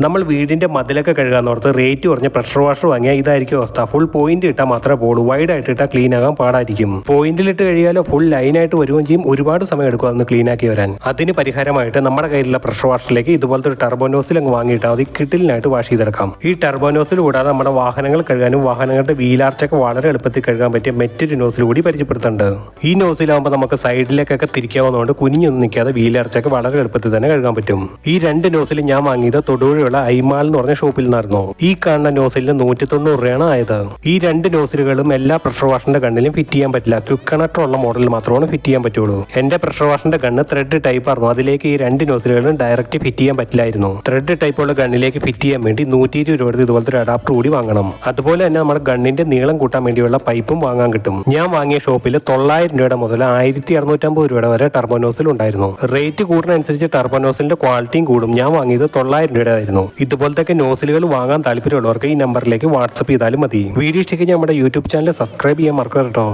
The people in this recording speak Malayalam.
നമ്മൾ വീടിന്റെ മതിലൊക്കെ കഴുകാൻ ഓർത്ത് റേറ്റ് കുറഞ്ഞ പ്രഷർ വാഷർ വാങ്ങിയാൽ ഇതായിരിക്കും അവസ്ഥ. ഫുൾ പോയിന്റ് ഇട്ടാൽ മാത്രമേ പോളൂ. വൈഡ് ആയിട്ട് ഇട്ടാൽ ക്ലീൻ ആകാൻ പാടായിരിക്കും. പോയിന്റിലിട്ട് കഴിയാലോ ഫുൾ ലൈനായിട്ട് വരികയും ചെയ്യും. ഒരുപാട് സമയം എടുക്കും അതൊന്ന് ക്ലീൻ ആക്കി വരാൻ. അതിന് പരിഹാരമായിട്ട് നമ്മുടെ കയ്യിലുള്ള പ്രഷർ വാഷറിലേക്ക് ഇതുപോലത്തെ ഒരു ടർബോനോസിൽ അങ്ങ് വാങ്ങിയിട്ടാൽ മതി. കിട്ടിലിനായിട്ട് വാഷ് ചെയ്തെടുക്കാം. ഈ ടർബോനോസിൽ കൂടാതെ നമ്മുടെ വാഹനങ്ങൾ കഴുകാനും വാഹനങ്ങളുടെ വീലാർച്ചൊക്കെ വളരെ എളുപ്പത്തിൽ കഴുകാൻ പറ്റിയ മറ്റൊരു നോസിൽ കൂടി പരിചയപ്പെടുത്തുന്നുണ്ട്. ഈ നോസിലാകുമ്പോൾ നമുക്ക് സൈഡിലേക്കൊക്കെ തിരിക്കാവുന്നതുകൊണ്ട് കുനിഞ്ഞൊന്നും നിൽക്കാതെ വീലാർച്ചൊക്കെ വളരെ എളുപ്പത്തിൽ തന്നെ കഴുകാൻ പറ്റും. ഈ രണ്ട് നോസിൽ ഞാൻ വാങ്ങിയത് തൊടുപുഴയുള്ള ഐമാൽ എന്ന് പറഞ്ഞ ഷോപ്പിൽ നിന്നായിരുന്നു. ഈ കാണുന്ന നോസിലിന് നൂറ്റി തൊണ്ണൂറ് രൂപയാണ് ആയത്. ഈ രണ്ട് നോസിലുകളും എല്ലാ പ്രഷർ വാഷിന്റെ കണ്ണിലും ഫിറ്റ് ചെയ്യാൻ പറ്റില്ല. ക്വിക്ക് കണക്ടർ ഉള്ള മോഡലിൽ മാത്രമാണ് ഫിറ്റ് ചെയ്യാൻ പറ്റുള്ളൂ. എന്റെ പ്രഷർ വാഷിന്റെ കണ്ണ് ത്രെഡ് ടൈപ്പ് ആയിരുന്നു. അതിലേക്ക് ഈ രണ്ട് നോസിലുകളും ഡയറക്റ്റ് ഫിറ്റ് ചെയ്യാൻ പറ്റില്ലായിരുന്നു. ത്രെഡ് ടൈപ്പ് ഉള്ള ഗണ്ണിലേക്ക് ഫിറ്റ് ചെയ്യാൻ വേണ്ടി നൂറ്റി ഇരുപത് രൂപ ഇതുപോലത്തെ ഒരു അഡാപ്റ്റർ കൂടി വാങ്ങണം. അതുപോലെ തന്നെ നമ്മുടെ ഗണ്ണിന്റെ നീളം കൂട്ടാൻ വേണ്ടിയുള്ള പൈപ്പും വാങ്ങാൻ കിട്ടും. ഞാൻ വാങ്ങിയ ഷോപ്പിൽ തൊള്ളായിരം രൂപയുടെ മുതൽ ആയിരത്തി അറുന്നൂറ്റമ്പത് രൂപയുടെ വരെ ടർബോനോസിൽ ഉണ്ടായിരുന്നു റേറ്റ് കൂടുന്നതനുസരിച്ച് ടർബോനോസിന്റെ ക്വാളിറ്റിയും കൂടും. ഞാൻ വാങ്ങിയത് തൊള്ളായിരം രൂപയുടെ ആയിരുന്നു ഇതുപോലത്തെ നോസിലുകൾ വാങ്ങാൻ താല്പര്യമുള്ളവർക്ക് ഈ നമ്പറിലേക്ക് വാട്സപ്പ് ചെയ്താലും മതി. വീഡിയോ ഇഷ്ടയ്ക്ക് നമ്മുടെ യൂട്യൂബ് ചാനൽ സബ്സ്ക്രൈബ് ചെയ്യാൻ മറക്കരുത്